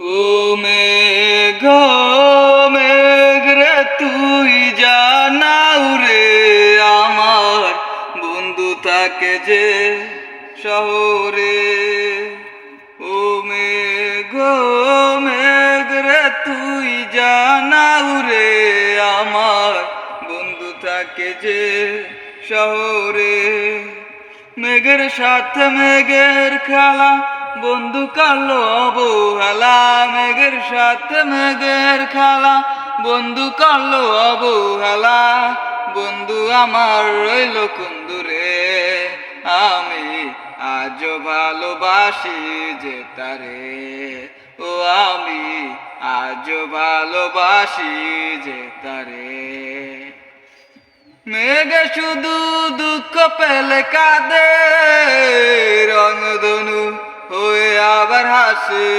ও মেঘ মেঘরে তুই জানাও রে আমার বন্ধু থাকে যে শহরে। ও মেঘ মেঘরে তুই জানাও রে আমার বন্ধু থাকে যে শহরে। মেঘের সাথে মেঘের খেলা বন্ধু কালো অবহেলা মেঘের সাথে মেঘের খেলা। বন্ধু কালো অবহেলা বন্ধু আমার রইল কুন্দুরে আমি আজ ভালোবাসি যে তারে। ও আমি আজ ভালোবাসি যে তারে। মেঘে শুধু দুঃখ পেলে কাঁদে। হাসে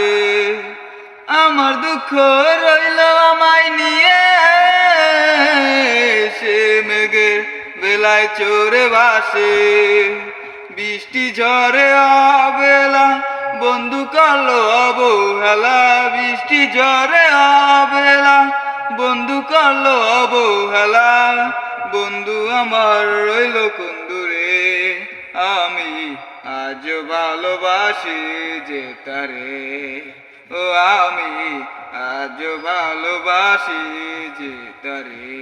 আমার দুঃখ রইল আমায় নিয়ে। সে মেঘে বেলায় চোরে বাসে বৃষ্টি ঝরে অবেলা বন্ধু কালো অবহেলা। বৃষ্টি ঝরে অবেলা বন্ধু কালো অবহেলা। বন্ধু আমার রইল কুন্দুরে আমি আজ ভালোবাসি যে তারে। ও আমি আজ ভালোবাসি যে তারে।